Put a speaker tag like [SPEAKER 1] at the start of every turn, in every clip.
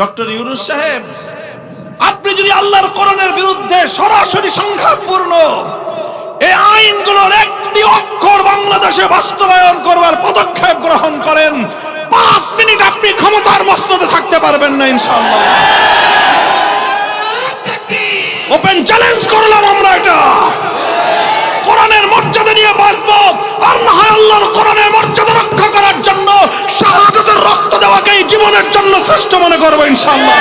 [SPEAKER 1] Doctor Yunus সাহেব, আপনি যদি আল্লাহর করণের বিরুদ্ধে সরাসরি সংঘাতপূর্ণ এই আইনগুলোর একটি অক্ষর বাংলাদেশে বাস্তবায়ন করবার পদক্ষেপ গ্রহণ করেন, পাঁচ মিনিট আপনি ক্ষমতার মস্তদে থাকতে পারবেন না ইনশাল্লাহ ওপেন চ্যালেঞ্জ করলাম আমরা এটা। কোরআনের মর্যাদা নিয়ে বাঁচবো। আর না হয় আল্লাহর কোরআনের মর্যাদা রক্ষা করার জন্য, শাহাদাতের রক্ত দেওয়াকেই জীবনের জন্য শ্রেষ্ঠ মনে করব ইনশাআল্লাহ।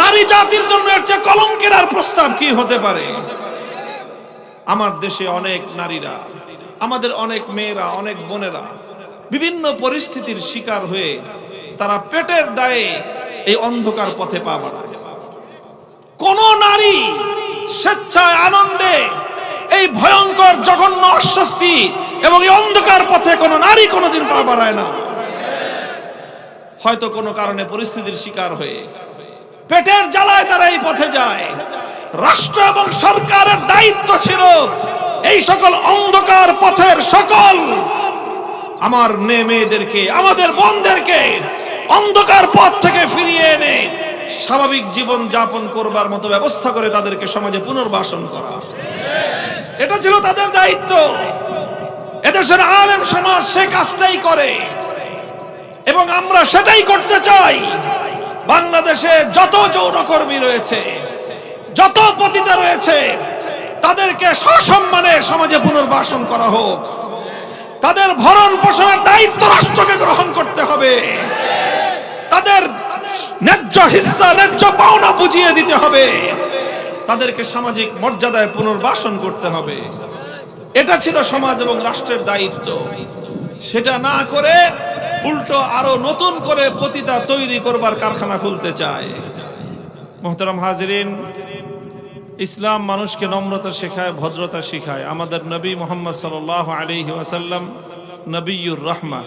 [SPEAKER 1] নারী জাতির জন্য এর চেয়ে কলঙ্কের আর প্রস্তাব কি হতে পারে? আমার দেশে অনেক নারীরা, আমাদের অনেক মেয়েরা, অনেক বোনেরা বিভিন্ন পরিস্থিতির শিকার হয়ে তারা পেটের দায়ে এই অন্ধকার পথে পা বাড়ায়। কোন নারী স্বেচ্ছায় আনন্দে এই ভয়ঙ্কর জঘন্য অস্বস্তি এবং এই অন্ধকার পথে কোনো নারী কোনোদিন পা বাড়ায় না। হয়তো কোনো কারণে পরিস্থিতির শিকার হয়ে পেটের জ্বালায় তারা এই পথে যায়। রাষ্ট্র এবং সরকারের দায়িত্ব ছিল এই সকল অন্ধকার পথের সকল আমার মেয়ে মেয়েদেরকে আমাদের বোনদেরকে অন্ধকার পথ থেকে ফিরিয়ে এনে স্বাভাবিক জীবন যাপন করবার মতো ব্যবস্থা করে তাদেরকে সমাজে পুনর্বাসন করা। এটা ছিল তাদের দায়িত্ব। এদেশের আলেম সমাজ সে কাজটাই করে। এবং আমরা সেটাই করতে চাই। বাংলাদেশে যত যৌনকর্মী রয়েছে, যত পতিতা রয়েছে, তাদেরকে সসম্মানে সমাজে পুনর্বাসন করা হোক। তাদের ভরণ পোষণের দায়িত্ব রাষ্ট্রকে গ্রহণ করতে হবে। তাদের ন্যায্য হিস্সা, ন্যায্য পাওনা বুঝিয়ে দিতে হবে। তাদেরকে সামাজিক মর্যাদায় পুনর্বাসন করতে হবে। এটা ছিল সমাজ এবং রাষ্ট্রের দায়িত্ব। সেটা না করে উল্টো আরও নতুন করে পতিতা তৈরি করবার কারখানা খুলতে চায়। মোহতারাম হাজরিন, ইসলাম মানুষকে নম্রতা শেখায়, ভদ্রতা শেখায়। আমাদের নবী মোহাম্মদ সাল আলী ওয়াসাল্লাম নবীর রহমা।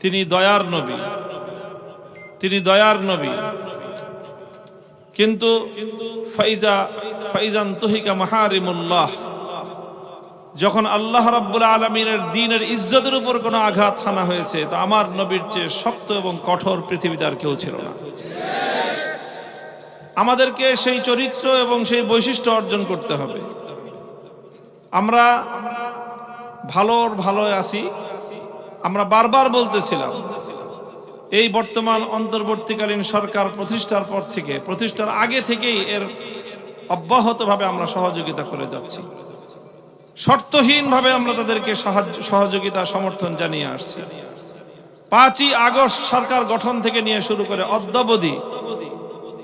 [SPEAKER 1] তিনি দয়ার নবী। তিনি দয়ার নবী। কিন্তু ফাইজা, ফাইজান তুহিকা মাহারিমুল্লাহ, যখন আল্লাহ রাব্বুল আলমিনের দিনের ইজ্জতের উপর কোনো আঘাত হানা হয়েছে, তো আমার নবীর চেয়ে শক্ত এবং কঠোর পৃথিবীতে আর কেউ ছিল না। আমাদেরকে সেই চরিত্র এবং সেই বৈশিষ্ট্য অর্জন করতে হবে। আমরা ভালোর ভালো আছি। আমরা বারবার বলতেছিলাম এই বর্তমান অন্তর্বর্তীকালীন সরকার প্রতিষ্ঠার পর থেকে, প্রতিষ্ঠার আগে থেকেই এর অব্যাহতভাবে আমরা সহযোগিতা করে যাচ্ছি। শর্তহীনভাবে আমরা তাদেরকে সাহায্য, সহযোগিতা, সমর্থন জানিয়ে আসছি। পাঁচই আগস্ট সরকার গঠন থেকে নিয়ে শুরু করে অদ্যাবধি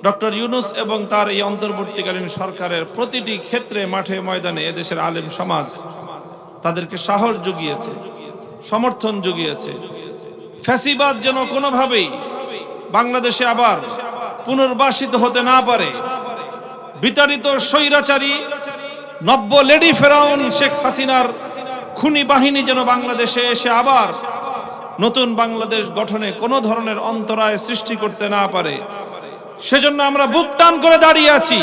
[SPEAKER 1] ডক্টর ইউনুস এবং তার এই অন্তর্বর্তীকালীন সরকারের প্রতিটি ক্ষেত্রে মাঠে ময়দানে এদেশের আলেম সমাজ তাদেরকে সাহস জুগিয়েছে, সমর্থন জুগিয়েছে। ফ্যাসিবাদ যেন কোনোভাবেই বাংলাদেশে আবার পুনর্বাসিত হতে না পারে। বিতাড়িত স্বৈরাচারী, নব্য লেডি ফেরাউন শেখ হাসিনার খুনি বাহিনী যেন বাংলাদেশে এসে আবার নতুন বাংলাদেশ গঠনে কোনো ধরনের অন্তরায় সৃষ্টি করতে না পারে। সেজন্য আমরা বুক টান করে দাঁড়িয়ে আছি।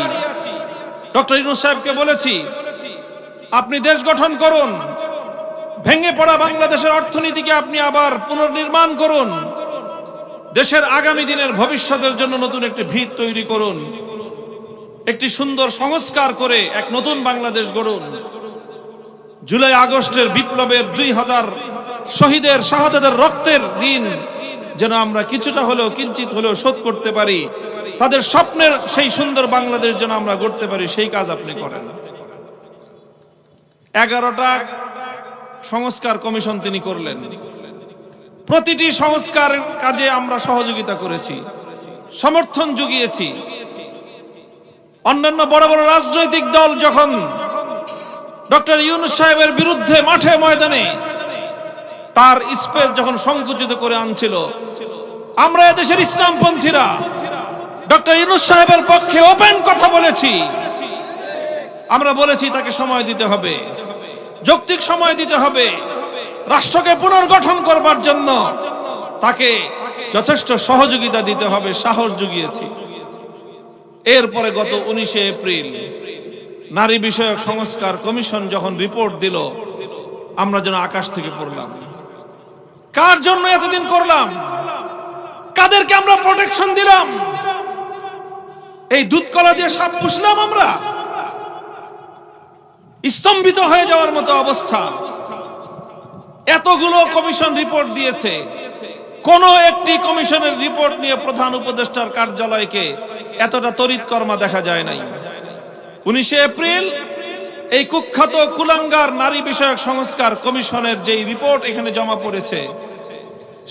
[SPEAKER 1] ডক্টর ইনু সাহেবকে বলেছি, আপনি দেশ গঠন করুন ভেঙে পড়া বাংলাদেশের অর্থনীতিকে আপনি আবার পুনর্নির্মাণ করুন। দেশের আগামী দিনের ভবিষ্যতের জন্য নতুন একটি ভিত তৈরি করুন। একটি সুন্দর সংস্কার করে এক নতুন বাংলাদেশ গড়ুন। জুলাই আগস্টের বিপ্লবের দুই হাজার শহীদের শাহাদাতের রক্তের ঋণ যেন আমরা কিছুটা হলেও কিঞ্চিত হলেও শোধ করতে পারি। তাদের স্বপ্নের সেই সুন্দর বাংলাদেশ যেন আমরা গড়তে পারি, সেই কাজ আপনি করেন। এগারোটা সংস্কার কমিশন তিনি করলেন। প্রতিটি সংস্কার কাজে আমরা সহযোগিতা করেছি, সমর্থন জুগিয়েছি। অন্যান্য বড় বড় রাজনৈতিক দল যখন ডক্টর ইউনুস সাহেবের বিরুদ্ধে মাঠে ময়দানে তার স্পেস যখন সংকুচিত করে আনছিল, আমরা এদেশের ইসলামপন্থীরা ডক্টর ইউনুস সাহেবের পক্ষে ওপেন কথা বলেছি। আমরা বলেছি তাকে সময় দিতে হবে। যৌক্তিক সময় দিতে হবে। রাষ্ট্রকে পুনর্গঠন করবার জন্য তাকে যথেষ্ট সহযোগিতা দিতে হবে, সাহস জুগিয়েছি। এরপরে গত উনিশে এপ্রিল নারী বিষয়ক সংস্কার কমিশন যখন রিপোর্ট দিল, আমরা যেন আকাশ থেকে পড়লাম। কার জন্য এতদিন করলাম? কাদেরকে আমরা প্রোটেকশন দিলাম? এই দুধ কলা দিয়ে সাপ পুষলাম আমরা? স্তম্ভিত হয়ে যাওয়ার মতো অবস্থা। এতগুলো কমিশন রিপোর্ট দিয়েছে। কোন একটি কমিশনের রিপোর্ট নিয়ে প্রধান উপদেষ্টার কার্যালয়কে এতটা তড়িৎ কর্মা দেখা যায় নাই। উনিশে এপ্রিল এই কুখ্যাত কুলাঙ্গার নারী বিষয়ক সংস্কার কমিশনের যেই রিপোর্ট এখানে জমা পড়েছে,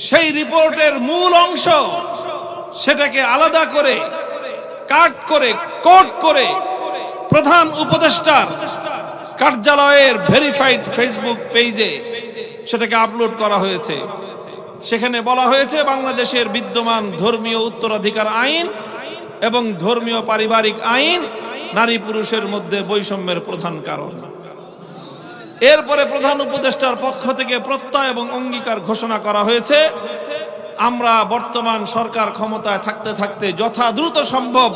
[SPEAKER 1] সেই রিপোর্টের মূল অংশ সেটাকে আলাদা করে, কাট করে, কোট করে প্রধান উপদেষ্টার কার্যালয়ের ভেরিফাইড ফেসবুক পেজে সেটাকে আপলোড করা হয়েছে। সেখানে বলা হয়েছে, বাংলাদেশের বিদ্যমান ধর্মীয় উত্তরাধিকার আইন এবং ধর্মীয় পারিবারিক আইন নারী পুরুষের মধ্যে বৈষম্যের প্রধান কারণ। এরপরে প্রধান উপদেষ্টার পক্ষ থেকে প্রত্যয় এবং অঙ্গীকার ঘোষণা করা হয়েছে। আমরা বর্তমান সরকার ক্ষমতায় থাকতে থাকতে যথা দ্রুত সম্ভব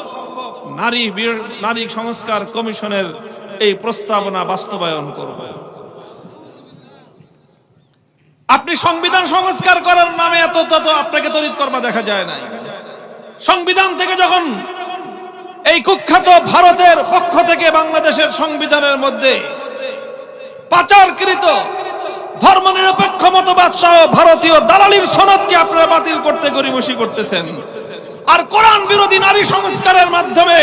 [SPEAKER 1] নারী নারী সংস্কার কমিশনের এই প্রস্তাবনা বাস্তবায়ন করব। আপনি সংবিধান সংস্কার করার নামে এত তত আপনাকে তড়িৎ কর্মা দেখা যায় নাই। সংবিধান থেকে যখন এই কুখ্যাত ভারতের পক্ষ থেকে বাংলাদেশের সংবিধানের মধ্যে পাচারকৃত ধর্মনিরপেক্ষ মতবাদ সহ ভারতীয় দালালির সনদকে আপনারা বাতিল করতে গরিমসি করতেছেন। আর কোরআন বিরোধী নারী সংস্কারের মাধ্যমে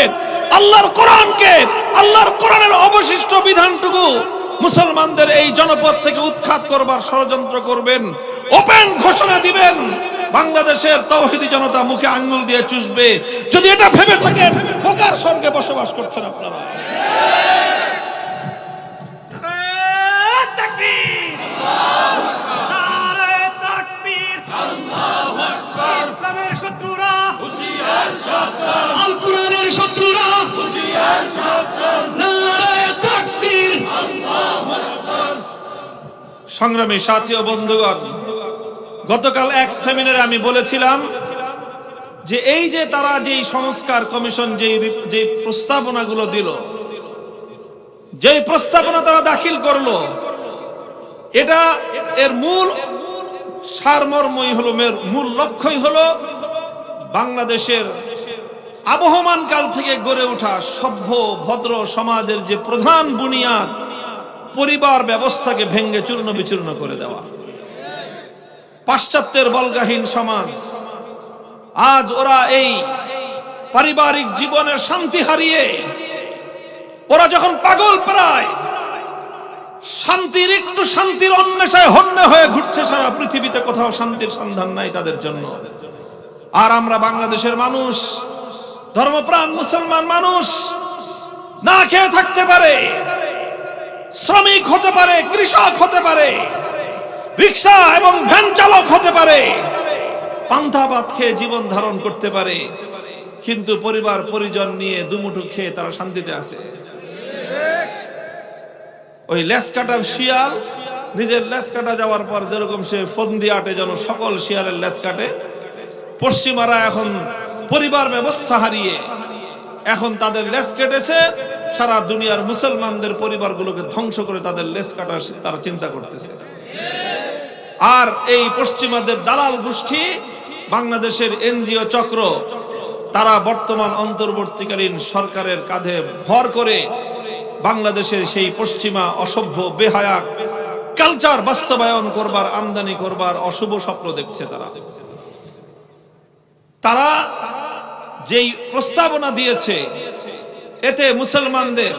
[SPEAKER 1] আল্লাহর কোরআনকে, আল্লাহর কোরআনের অবশিষ্ট বিধানটুকু মুসলমানদের এই জনপদ থেকে উৎখাত করবার ষড়যন্ত্র করবেন, ওপেন ঘোষণা দিবেন। বাংলাদেশের তৌহিদি জনতা মুখে আঙ্গুল দিয়ে চুষবে। যদি এটা ভেবে থাকেন, ফোকার স্বর্গে বসবাস করছেন আপনারা। সংগ্রামী সাথী ও বন্ধুগণ, গতকাল এক সেমিনারে আমি বলেছিলাম যে এই যে তারা যেই সংস্কার কমিশন যেই যেই প্রস্তাবনাগুলো দিল, যেই প্রস্তাবনা তারা দাখিল করল, এটা এর মূল সারমর্মই হলো মূল লক্ষ্যই হলো বাংলাদেশের আবহমান কাল থেকে গড়ে ওঠা সভ্য, ভদ্র সমাজের যে প্রধান বুনিয়াদ, পরিবার ব্যবস্থাকে ভেঙ্গে চূর্ণ বিচূর্ণ করে দেওয়া। পাশ্চাত্যের বলগাহীন সমাজ, আজ ওরা এই পারিবারিক জীবনের শান্তি হারিয়ে, ওরা যখন পাগল প্রায়, শান্তির একটু শান্তির অন্বেষায় হন্য হয়ে ঘুরছে সারা পৃথিবীতে, কোথাও শান্তির সন্ধান নাই তাদের জন্য। আর আমরা বাংলাদেশের মানুষ ধর্মপ্রাণ মুসলমান মানুষ না খেয়ে থাকতে পারে, শ্রমিক হতে পারে, কৃষক হতে পারে, রিক্সা এবং ভ্যান চালক হতে পারে পান্থা ভাত খেয়ে জীবন ধারণ করতে পারে, কিন্তু পরিবার, পরিজন নিয়ে দুমুঠো খেয়ে তারা শান্তিতে আছে। ওই লেস কাটা শিয়াল, নিজের লেস কাটা যাওয়ার পর যেরকম সে ফন্দি আটে যেন সকল শিয়ালের লেস কাটে পশ্চিমারা এখন পরিবার ব্যবস্থা হারিয়ে এখন তাদের লেস কেটেছে। সারা দুনিয়ার মুসলমানদের পরিবারগুলোকে ধ্বংস করে তাদের লেস কাটার তারা চিন্তা করতেছে। আর এই পশ্চিমাদের দালাল গোষ্ঠী, বাংলাদেশের এনজিও চক্র, তারা বর্তমান অন্তর্বর্তীকালীন সরকারের কাঁধে ভর করে বাংলাদেশের সেই পশ্চিমা অসভ্য, বেহায়া কালচার বাস্তবায়ন করবার, আমদানি করবার অশুভ স্বপ্ন দেখছে তারা। তারা যেই প্রস্তাবনা দিয়েছে, এতে মুসলমানদের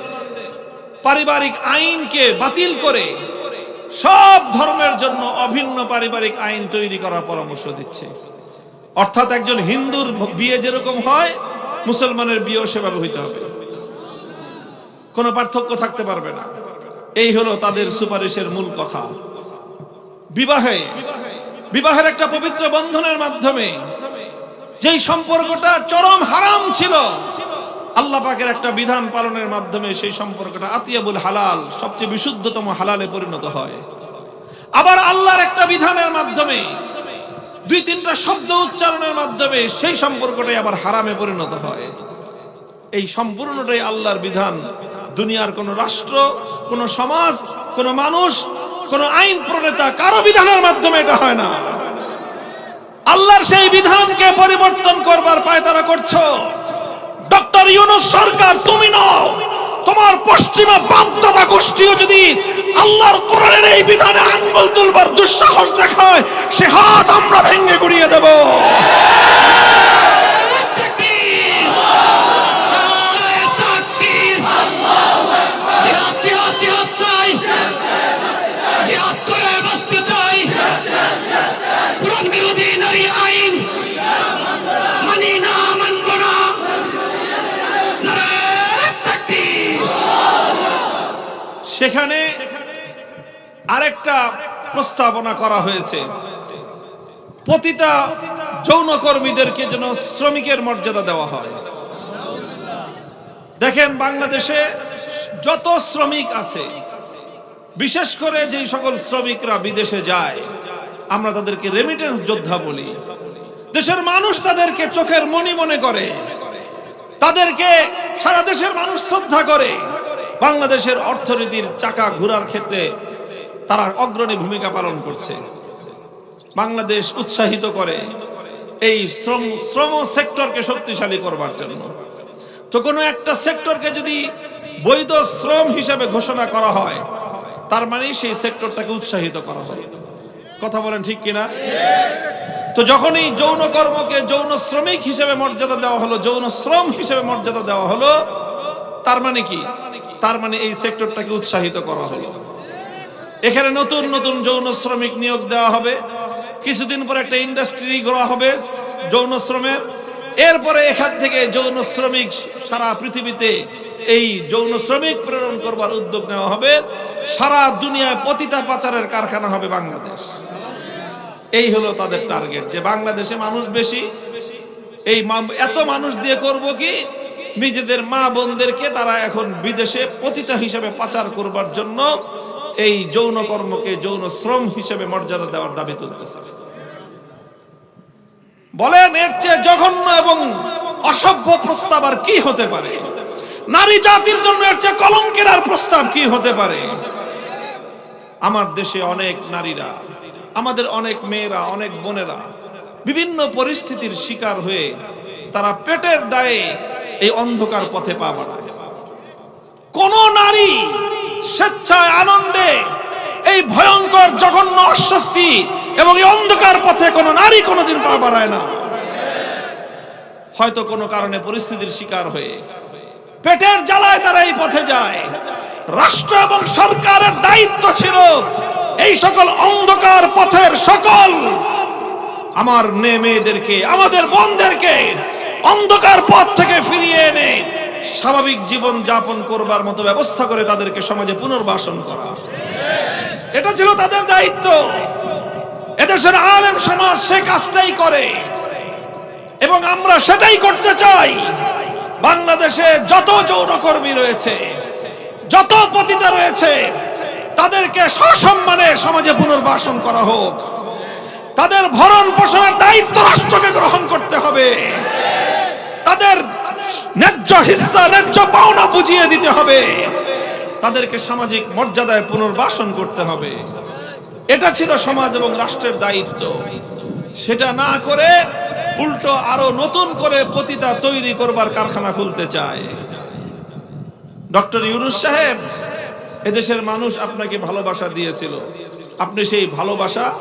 [SPEAKER 1] পারিবারিক আইনকে বাতিল করে সব ধর্মের জন্য অভিন্ন পারিবারিক আইন তৈরি করার পরামর্শ দিচ্ছে। অর্থাৎ একজন হিন্দুর বিয়ে যেরকম হয়, মুসলমানের বিয়েও সেভাবে হইতে হবে। কোনো পার্থক্য থাকতে পারবে না। এই হলো তাদের সুপারিশের মূল কথা। বিবাহে, বিবাহের একটা পবিত্র বন্ধনের মাধ্যমে যেই সম্পর্কটা চরম হারাম ছিল, আল্লাহ পাকের একটা বিধান পালনের মাধ্যমে সেই সম্পর্কটা আতিয়াবুল হালাল, সবচেয়ে বিশুদ্ধতম হালালে পরিণত হয়। আবার আল্লাহর একটা বিধানের মাধ্যমে, দুই তিনটা শব্দ উচ্চারণের মাধ্যমে সেই সম্পর্কটাই আবার হারামে পরিণত হয়। এই সম্পূর্ণটাই আল্লাহর বিধান। দুনিয়ার কোন রাষ্ট্র, কোন সমাজ, কোন মানুষ, কোন আইন প্রণেতা, কারও বিধানের মাধ্যমে এটা হয় না। সেই বিধানকে পরিবর্তন করবার পায়তারা করছ। ডক্টর ইউনুস সরকার, তুমি নও। তোমার পশ্চিমা বামদাদা গোষ্ঠীও যদি আল্লাহর কোরআনের এই বিধানে আঙ্গুল তুলবার দুঃসাহস দেখায়, সে হাত আমরা ভেঙে গুড়িয়ে দেব। আরেকটা প্রস্তাবনা করা হয়েছে। পতিতা যৌনকর্মীদেরকে যেন শ্রমিকের মর্যাদা দেওয়া হয়। দেখেন, বাংলাদেশে যত শ্রমিক আছে, বিশেষ করে যেই সকল শ্রমিকরা বিদেশে যায়, আমরা তাদেরকে রেমিটেন্স যোদ্ধা বলি। দেশের মানুষ তাদেরকে চোখের মনি মনে করে। তাদেরকে সারা দেশের মানুষ শ্রদ্ধা করে। বাংলাদেশের অর্থনীতির চাকা ঘোরার ক্ষেত্রে তারা অগ্রণী ভূমিকা পালন করছে। বাংলাদেশ উৎসাহিত করে এই শ্রম শ্রম সেক্টরকে শক্তিশালী করবার জন্য। তো কোনো একটা সেক্টরকে যদি বৈধ শ্রম হিসেবে ঘোষণা করা হয়, তার মানে সেই সেক্টরটাকে উৎসাহিত করা হয়। কথা বলেন ঠিক কিনা? তো যখনই যৌন কর্মকে যৌন শ্রমিক হিসেবে মর্যাদা দেওয়া হলো, যৌন শ্রম হিসেবে মর্যাদা দেওয়া হলো, তার মানে কি? তার মানে এই সেক্টরটাকে উৎসাহিত করা হলো। এখানে নতুন নতুন যৌন শ্রমিক নিয়োগ দেওয়া হবে। কিছুদিন পর একটা ইন্ডাস্ট্রি করা হবে যৌন শ্রমের। এরপরে এখান থেকে যৌন শ্রমিক সারা পৃথিবীতে এই যৌন শ্রমিক প্রেরণ করবার উদ্যোগ নেওয়া হবে। সারা দুনিয়ায় পতিতা পাচারের কারখানা হবে বাংলাদেশ। এই হলো তাদের টার্গেট, যে বাংলাদেশে মানুষ বেশি। এই এত মানুষ দিয়ে করব কি? নিজেদের মা বোনদেরকে তারা এখন বিদেশে পতিতা হিসেবে পাচার করবার জন্য এই যৌন কর্মকে যৌন শ্রম হিসেবে মর্যাদা দেওয়ার দাবি তুলতেছে। বলেন, এর চেয়ে জঘন্য এবং অসভ্য প্রস্তাব আর কি হতে পারে? নারী জাতির জন্য এর চেয়ে কলঙ্কের আর প্রস্তাব কি হতে পারে? আমার দেশে অনেক নারীরা, আমাদের অনেক মেয়েরা, অনেক বোনেরা বিভিন্ন পরিস্থিতির শিকার হয়ে তারা পেটের দায়ে এই অন্ধকার পথে পা বাড়ায়। কোন নারী স্বেচ্ছায় আনন্দে এই ভয়ঙ্কর জঘন্য অস্বস্তি এবং এই অন্ধকার পথে কোনো নারী কোনোদিন পা বাড়ায় না। হয়তো কোনো কারণে পরিস্থিতির শিকার হয়ে পেটের জ্বালায় তারা এই পথে যায়। রাষ্ট্র এবং সরকারের দায়িত্ব ছিল এই সকল অন্ধকার পথের সকল আমার মেয়ে মেয়েদেরকে আমাদের বোনদেরকে অন্ধকার পথ থেকে ফিরিয়ে এনে স্বাভাবিক জীবন যাপন করবার মতো ব্যবস্থা করে তাদেরকে সমাজে পুনর্বাসন করা। এটা ছিল তাদের দায়িত্ব। এদেশের আলেম সমাজ সে কাজটাই করে। এবং আমরা সেটাই করতে চাই। বাংলাদেশে যত যৌনকর্মী রয়েছে, যত পতিতা রয়েছে, তাদেরকে সসম্মানে সমাজে পুনর্বাসন করা হোক। তাদের ভরণ পোষণের দায়িত্ব রাষ্ট্রকে গ্রহণ করতে হবে। পাওনা বুঝিয়ে দিতে হবে। তাদেরকে সামাজিক মর্যাদায় পুনর্বাসন করতে হবে। এটা ছিল সমাজ এবং রাষ্ট্রের দায়িত্ব। সেটা না করে উল্টো আরও নতুন করে পতিতা তৈরি করবার কারখানা খুলতে চায়। ডক্টর সাহেব, এদেশের মানুষ আপনাকে ভালোবাসা দিয়েছিল। আপনি সেই ভালোবাসা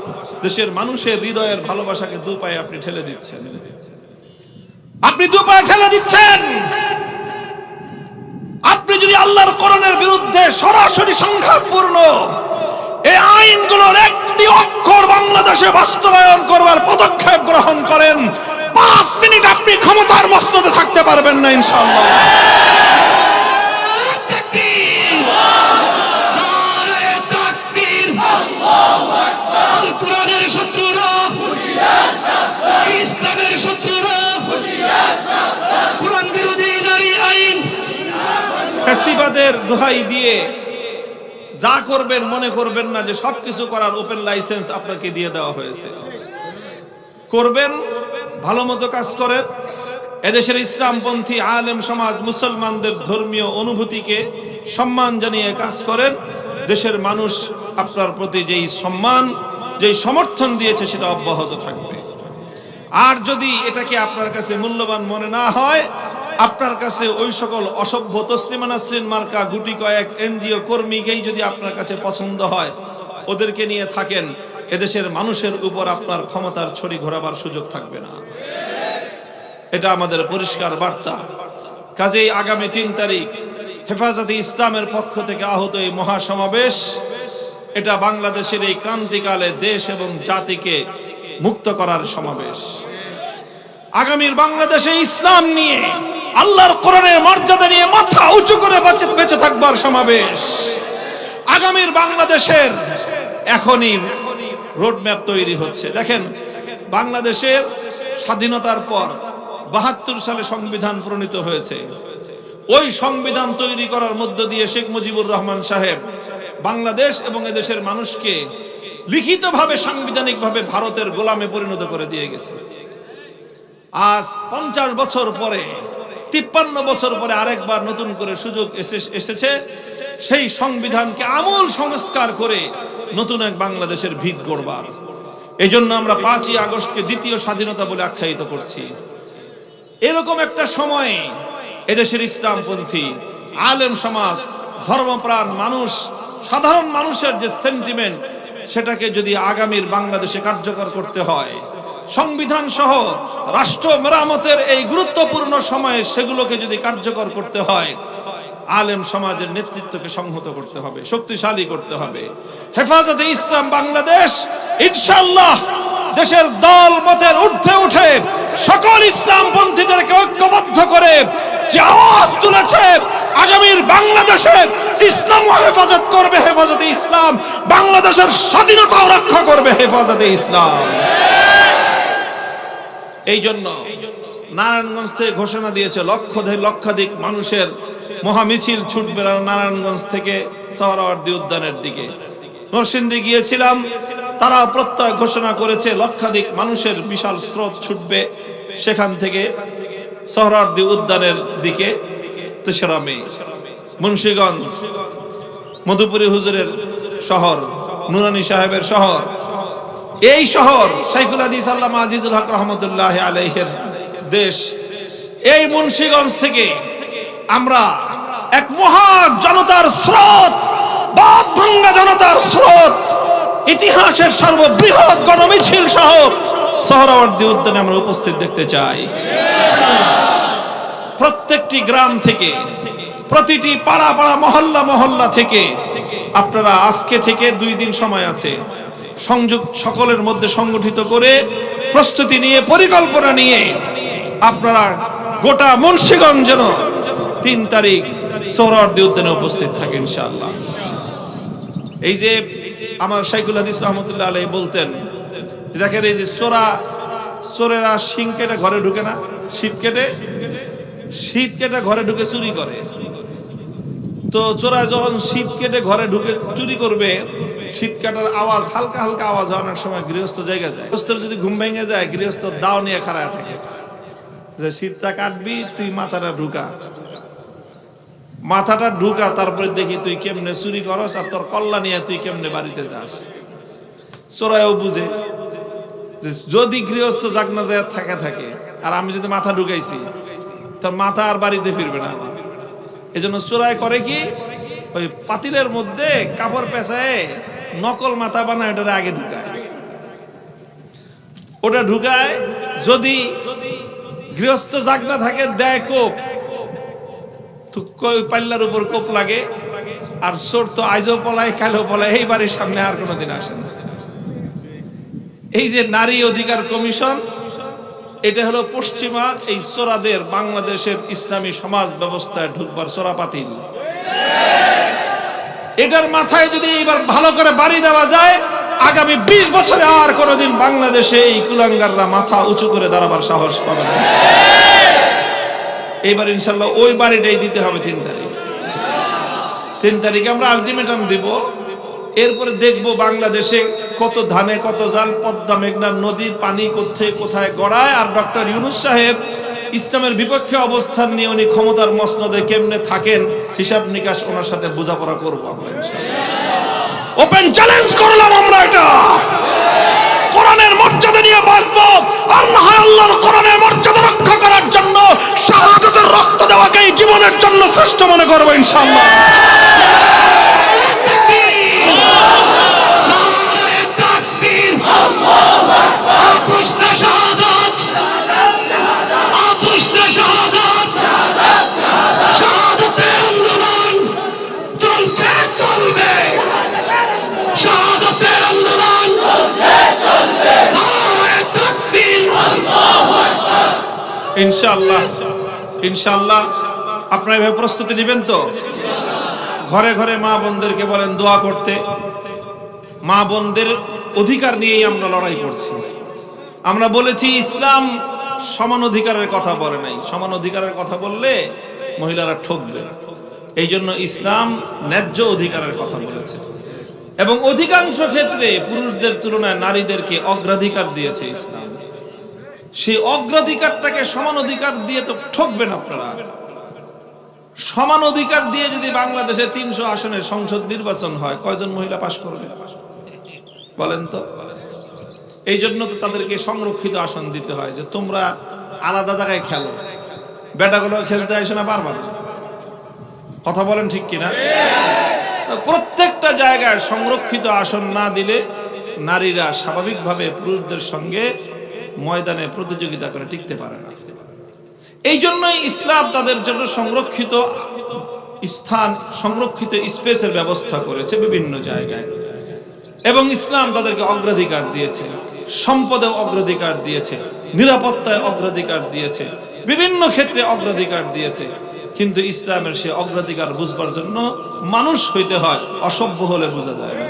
[SPEAKER 1] দেশের মানুষের হৃদয়ের ভালোবাসাকে দু পায়ে আপনি ঠেলে দিচ্ছেন। আপনি দু পায়ে ঠেলে দিচ্ছেন। আপনি যদি আল্লাহর করণের বিরুদ্ধে সরাসরি সংঘাতপূর্ণ এই আইনগুলোর একটি অক্ষর বাংলাদেশে বাস্তবায়ন করবার পদক্ষেপ গ্রহণ করেন, পাঁচ মিনিট আপনি ক্ষমতার মস্তদে থাকতে পারবেন না ইনশাল্লাহ ফ্যাসিবাদের দোহাই দিয়ে যা করবেন, মনে করবেন না যে সবকিছু করার ওপেন লাইসেন্স আপনাকে দিয়ে দেওয়া হয়েছে। করবেন, ভালো মতো কাজ করেন। এদেশের ইসলামপন্থী আলেম সমাজ, মুসলমানদের ধর্মীয় অনুভূতিকে সম্মান জানিয়ে কাজ করেন। দেশের মানুষ আপনার প্রতি যেই সম্মান, যেই সমর্থন দিয়েছে, সেটা অব্যাহত থাকবে। আর যদি এটাকে আপনার কাছে মূল্যবান মনে না হয় আপনার কাছে ওই সকল অসভ্য তসলিমা মার্কা, গুটি কয়েক এনজিও কর্মীকেই যদি আপনার কাছে পছন্দ হয়, ওদেরকে নিয়ে থাকেন, এদেশের মানুষের উপর আপনার ক্ষমতার ছড়ি ঘোরাবার সুযোগ থাকবে না। এটা আমাদের পরিষ্কার বার্তা। কাজেই আগামী তিন তারিখ হেফাজতে ইসলামের পক্ষ থেকে আহত এই মহাসমাবেশ, এটা বাংলাদেশের এই ক্রান্তিকালে দেশ এবং জাতিকে মুক্ত করার সমাবেশ। আগামীর বাংলাদেশে ইসলাম নিয়ে আল্লাহর কোরআনের মর্যাদা নিয়ে মাথা উঁচু করে বেঁচে বেঁচে থাকবার সমাবেশ। আগামীর বাংলাদেশের এখনই রোডম্যাপ তৈরি হচ্ছে। দেখেন, বাংলাদেশের স্বাধীনতার পর বাহাত্তর সালে সংবিধান প্রণীত হয়েছে। ওই সংবিধান তৈরি করার মধ্য দিয়ে শেখ মুজিবুর রহমান সাহেব বাংলাদেশ এবং এদেশের মানুষকে লিখিতভাবে, সাংবিধানিকভাবে ভারতের গোলামে পরিণত করে দিয়ে গেছে। আজ পঞ্চাশ বছর পরে তিপ্পান্ন বছর পরে আরেকবার নতুন করে সুযোগ এসে- এসেছে। সেই সংবিধানকে আমূল সংস্কার করে নতুন এক বাংলাদেশের ভিত গড়বার। এই জন্য আমরা পাঁচই আগস্টকে দ্বিতীয় স্বাধীনতা বলে আখ্যায়িত করছি। এরকম একটা সময়ে এদেশের ইসলামপন্থী, আলেম সমাজ, ধর্মপ্রাণ মানুষ, সাধারণ মানুষের যে সেন্টিমেন্ট সেটাকে যদি আগামীর বাংলাদেশে কার্যকর করতে হয় সংবিধান সহ রাষ্ট্র মেরামতের এই গুরুত্বপূর্ণ সময়ে সেগুলোকে যদি কার্যকর করতে হয়, আলেম সমাজের নেতৃত্বকে সংহত করতে হবে, শক্তিশালী করতে হবে। হেফাজতে ইসলাম বাংলাদেশ, ইনশাআল্লাহ দেশের দল মতের ঊর্ধ্বে উঠে সকল ইসলাম পন্থীদেরকে ঐক্যবদ্ধ করে যে আওয়াজ তুলেছে, আগামীর বাংলাদেশে ইসলাম হেফাজত করবে হেফাজতে ইসলাম, বাংলাদেশের স্বাধীনতাও রক্ষা করবে হেফাজতে ইসলাম। এই জন্য নারায়ণগঞ্জ থেকে ঘোষণা দিয়েছে লক্ষ লক্ষাধিক মানুষের মহামিছিল ছুটবে নারায়ণগঞ্জ থেকে সহরাওয়ার্দী উদ্যানের দিকে। নরসিংদী গিয়েছিলাম, তারা প্রত্যয় ঘোষণা করেছে, লক্ষাধিক মানুষের বিশাল স্রোত ছুটবে সেখান থেকে সহরাওয়ার্দী উদ্যানের দিকে তেসরা মে মুন্সিগঞ্জ, মধুপুরী হুজুরের শহর, নুরানি সাহেবের শহর এই শহর শাইখুল হাদিস আল্লামা আজিজুল হক রহমতুল্লাহ আলাইহের দেশ। এই মুন্সিগঞ্জ থেকে আমরা এক মহা জনতার স্রোত বাদ ভাঙ্গা জনতার স্রোত, ইতিহাসের সর্ববৃহৎ গণমিছিল সহ সোহরাওয়ার্দী উদ্যানে আমরা উপস্থিত দেখতে চাই। প্রত্যেকটি গ্রাম থেকে, প্রতিটি পাড়া পাড়া মহল্লা মহল্লা থেকে আপনারা আজকে থেকে দুই দিন সময় আছে। সংযোগ সকলের মধ্যে সংগঠিত করে প্রস্তুতি নিয়ে, পরিকল্পনা নিয়ে আপনারা গোটা মুন্সিগঞ্জ যেন তিন তারিখ সৌরার্দি উদ্যানে উপস্থিত থাকে ইনশাআল্লাহ। এই যে আমার শাইকুল হাদিস রহমতুল্লাহ আলাই বলতেন দেখেন এই যে চোরা চোরেরা শিং কেটে ঘরে ঢুকে না, শীত কেটে শীত কেটে ঘরে ঢুকে চুরি করে। তো চোরা যখন শীত কেটে ঘরে ঢুকে চুরি করবে শীত কাটার আওয়াজ, হালকা হালকা আওয়াজ হয়, অনেক সময় গৃহস্থ জায়গা যায়। গৃহস্থর যদি ঘুম ভেঙে যায়, গৃহস্থ দাও নিয়ে খাড়ায় থাকে। যে শীতটা কাটবি, তুই মাথাটা ঢুকা। মাথাটা ঢুকা, তারপরে দেখি তুই কেমনে চুরি করস আর তোর কল্লা নিয়ে তুই কেমনে বাড়িতে যাস। চোরাইও বুঝে যে যদি গৃহস্থ জাগনা যায়, থাকে থাকে। আর আমি যদি মাথা ঢুকাইছি তোর মাথা আর বাড়িতে ফিরবে না। এই জন্য চোরাই করে কি? ওই পাতিলের মধ্যে কাপড় পেঁচায় নকল মাথা বানায় ওটা আগে ঢুকায়। ওটা ঢুকায় যদি গৃহস্থ জাগনা থাকে, দেয় কোপ। পাল্লার উপর কোপ লাগে, আর চোর তো আজও পলায় কালো পলায় এই বাড়ির সামনে আর কোনোদিন আসে না। এই যে নারী অধিকার কমিশন, এটা হলো পশ্চিমা এই চোরাদের বাংলাদেশের ইসলামী সমাজ ব্যবস্থায় ঢুকবার চোরাপাতিল। এটার মাথায় যদি এবার ভালো করে বাড়ি দেওয়া যায়, আগামী বিশ বছরে আর কোনোদিন বাংলাদেশে এই কুলাঙ্গাররা মাথা উঁচু করে দাঁড়াবার সাহস পাবে না। এইবার ইনশাল্লাহ ওই বাড়িটাই দিতে হবে তিন তারিখ। তিন তারিখে আমরা আলটিমেটাম দিব। এরপরে দেখব বাংলাদেশে কত ধানে কত জাল, পদ্মা মেঘনা নদীর পানি কোথায় কোথায় গড়ায়। আর ডক্টর ইউনুস সাহেব ইসলামের বিপক্ষে অবস্থান নিয়ে উনি ক্ষমতার মসনদে কেমনে থাকেন, হিসাব নিকাশ ওনার সাথে বোঝাপড়া করব আমরা ওপেন চ্যালেঞ্জ করলাম আমরা এটা। কোরআনের মর্যাদা নিয়ে বাঁচব। আর না হয় আল্লাহর কোরআনের মর্যাদা রক্ষা করার জন্য, শাহাদাতের রক্ত দেওয়াকেই জীবনের জন্য শ্রেষ্ঠ মনে করব ইনশাআল্লাহ। ইনশাআল্লাহ আপনারা এভাবে প্রস্তুতি নেবেন তো? ঘরে ঘরে মা বোনদেরকে বলেন দোয়া করতে। মা বোনদের অধিকার নিয়েই আমরা লড়াই করছি। আমরা বলেছি, ইসলাম সমান অধিকারের কথা বলে নাই। সমান অধিকারের কথা বললে মহিলারা ঠকবে। এই জন্য ইসলাম ন্যায্য অধিকারের কথা বলেছে। এবং অধিকাংশ ক্ষেত্রে পুরুষদের তুলনায় নারীদেরকে অগ্রাধিকার দিয়েছে ইসলাম। সেই অগ্রাধিকারটাকে সমান অধিকার দিয়ে তো ঠকবেন আপনারা। সমান অধিকার দিয়ে যদি বাংলাদেশে তিনশো আসনে সংসদ নির্বাচন হয়, কয়জন মহিলা পাশ করবে? বলেন তো। এই জন্য তো তাদেরকে সংরক্ষিত আসন দিতে হয়, যে তোমরা আলাদা জায়গায় খেলো। বেটাগুলো খেলতে আসে না বারবার কথা বলেন ঠিক কিনা? প্রত্যেকটা জায়গায় সংরক্ষিত আসন না দিলে নারীরা স্বাভাবিকভাবে পুরুষদের সঙ্গে ময়দানে প্রতিযোগিতা করে টিকতে পারে না। এই জন্যই ইসলাম তাদের জন্য সংরক্ষিত স্থান, সংরক্ষিত স্পেসের ব্যবস্থা করেছে বিভিন্ন জায়গায়। এবং ইসলাম তাদেরকে অগ্রাধিকার দিয়েছে, সম্পদে অগ্রাধিকার দিয়েছে, নিরাপত্তায় অগ্রাধিকার দিয়েছে, বিভিন্ন ক্ষেত্রে অগ্রাধিকার দিয়েছে। কিন্তু ইসলামের সে অগ্রাধিকার বুঝবার জন্য মানুষ হইতে হয়, অসভ্য হলে বোঝা যায় না।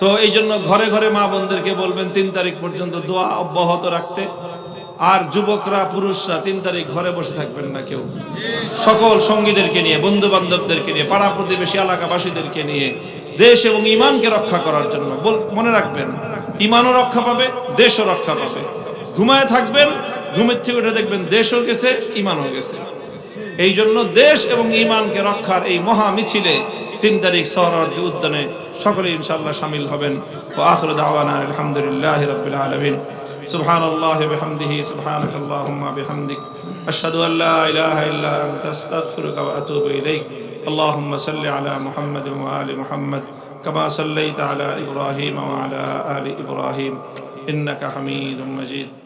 [SPEAKER 1] তো এই জন্য ঘরে ঘরে মা বোনদেরকে বলবেন, তিন তারিখ পর্যন্ত দোয়া অব্যাহত রাখতে। আর যুবকরা, পুরুষরা তিন তারিখ ঘরে বসে থাকবেন না কেউ। সকল সঙ্গীদেরকে নিয়ে বন্ধু বান্ধবদেরকে নিয়ে, পাড়া প্রতিবেশী এলাকাবাসীদেরকে নিয়ে, দেশ এবং ইমানকে রক্ষা করার জন্য মনে রাখবেন, ইমানও রক্ষা পাবে, দেশও রক্ষা পাবে। ঘুমায় থাকবেন, ঘুমের থেকে উঠে দেখবেন দেশও গেছে, ইমানও গেছে। এই জন্য দেশ এবং ইমানকে রক্ষার এই মহা মিছিলে তিন তারিখ সহরাওয়ার্দী উদ্যানে সকলে ইনশাআল্লাহ শামিল হবেন ও আখর দাওয়ানা আলহামদুলিল্লাহ রাব্বিল আলামিন سبحان الله بحمده سبحانك اللهم بحمدك أشهد أن لا إله إلا أنت أستغفرك وأتوب إليك اللهم صل على محمد وآل محمد كما صليت على إبراهيم وعلى آل إبراهيم إنك حميد مجيد